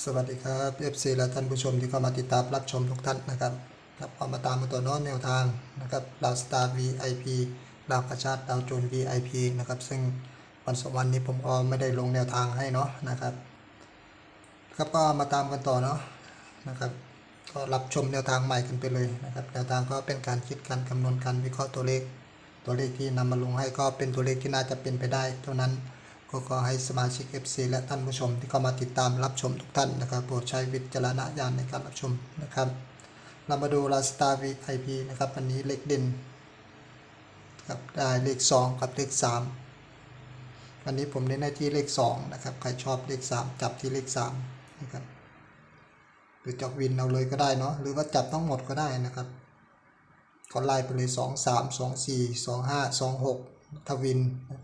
สวัสดีครับ FC และท่านผู้ชมที่เข้ามาติดตามรับชมทุกท่านนะครับครับเอามาตามมาตัวน้อนแนวทางนะครับดาวสตาร์ VIP ดาวกระชาติดาวโจน VIP นะครับซึ่งวันสองวันนี้ผมก็ไม่ได้ลงแนวทางให้เนาะนะครับครับก็มาตามกันต่อเนาะนะครับก็รับชมแนวทางใหม่กันไปเลยนะครับแนวทางก็เป็นการคิดการคำนวณการวิเคราะห์ตัวเลข ตัวเลขที่นำมาลงให้ก็เป็นตัวเลขที่น่าจะเป็นไปได้เท่านั้น ก็ขอให้สมาชิก FC และท่านผู้ชมที่เข้ามาติดตามรับชมทุกท่านนะครับโปรดใช้วิจารณญาณในการรับชมนะครับ เรามาดูลาสตาร์ VIP นะครับวันนี้เลขเด่นครับได้เลข 2 กับเลข 3 วันนี้ผมเน้นในที่เลข 2 นะครับ ใครชอบเลข 3 จับที่เลข 3 นะครับหรือจับวินเอาเลยก็ได้เนาะหรือว่าจับทั้งหมดก็ได้นะครับก็ไล่ไปเลย 2 3 2 4 2 5 2 6ทวินนะ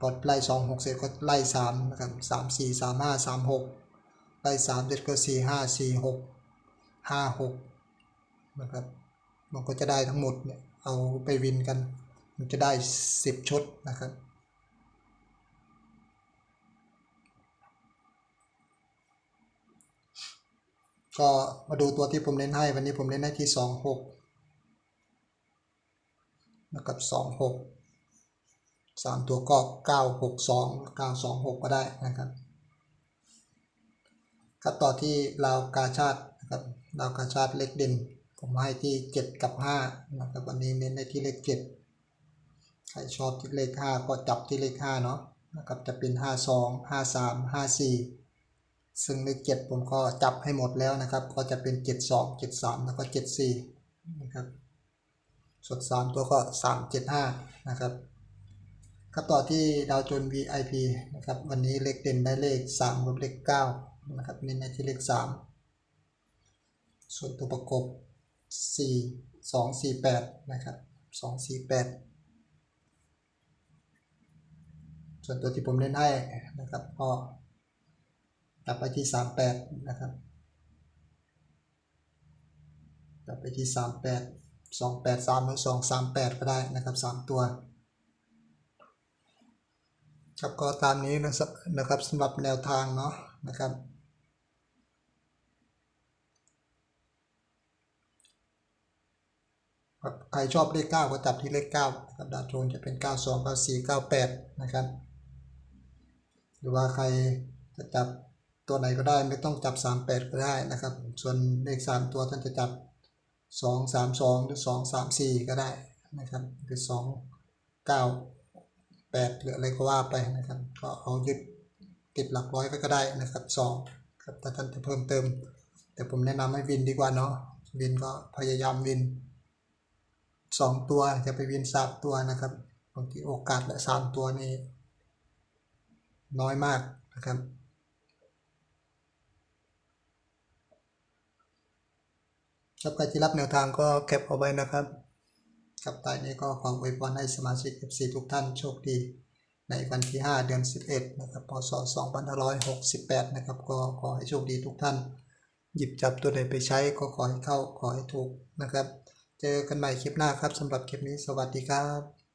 ครับพอไล่สองหกเสร็จก็ไล่สามนะครับสามสี่สามห้าสามหกไล่สามเสร็จก็สี่ห้าสี่หกห้าหกนะครับมันก็จะได้ทั้งหมดเนี่ยเอาไปวินกัน มันจะได้สิบชุดนะครับก็มาดูตัวที่ผมเน้นให้วันนี้ผมเน้นให้ที่สองหกนะครับสองหก สามตัวก็เก้าหกสองเก้าสองหกก็ได้นะครับก็ต่อที่ราวกาชาตินะครับราวกาชาติเลขเด่น ผมให้ที่เจ็ดกับห้านะครับวันนี้เน้นในที่เลขเจ็ดใครชอบที่เลขห้าก็จับที่เลขห้าเนาะนะครับจะเป็นห้าสองห้าสามห้าสี่ซึ่งเลขเจ็ดผมก็จับให้หมดแล้วนะครับ ก็จะเป็นเจ็ดสองเจ็ดสามแล้วก็เจ็ดสี่นะครับส่วนสามตัวก็สามเจ็ดห้านะครับ ครับต่อที่ดาวโจน VIP นะครับวันนี้เลขเด่นได้เลข 3 กับเลข9นะครับเน้นในที่เลข 3 ส่วนตัวประกบ 4 2 4 8นะครับ2 4 8 ส่วนตัวที่ผมเล่นให้นะครับก็กลับไปที่ 38 นะครับกลับไปที่ 38 28 3หรือ2 38 ก็ได้นะครับ 3 ตัว ครับก็ตามนี้นะครับสำหรับแนวทางเนาะนะครับ ใครชอบเลข 9 ก็จับที่เลข9นะครับดาวโจนจะเป็น 92 94 98 นะครับ หรือว่าใครจะจับตัวไหนก็ได้ไม่ต้องจับ 38 ก็ได้นะครับ ส่วนเลข 3 ตัวท่านจะจับ 2 3 2 หรือ 2 3 4 ก็ได้นะครับหรือ 2 9 แปดหรืออะไรก็ว่าไปนะครับ ก็เอายึดติดหลักร้อยไว้ก็ได้นะครับสองครับถ้าท่านจะเพิ่มเติม แต่ผมแนะนำให้วินดีกว่าเนาะวินก็พยายามวินสองตัวจะไปวินสามตัวนะครับบางทีโอกาสและสามตัวนี่น้อยมากนะครับครับใครที่รับแนวทางก็เก็บเอาไว้นะครับ ครับใต้นี้ก็ขออวยพรให้สมาชิก FC ทุกท่านโชคดี ในวันที่ 5 เดือน 11 นะครับ พศ 2568 นะครับ ก็ขอให้โชคดีทุกท่าน หยิบจับตัวใดไปใช้ก็ขอให้เข้าขอให้ถูกนะครับ เจอกันใหม่คลิปหน้าครับสำหรับคลิปนี้สวัสดีครับ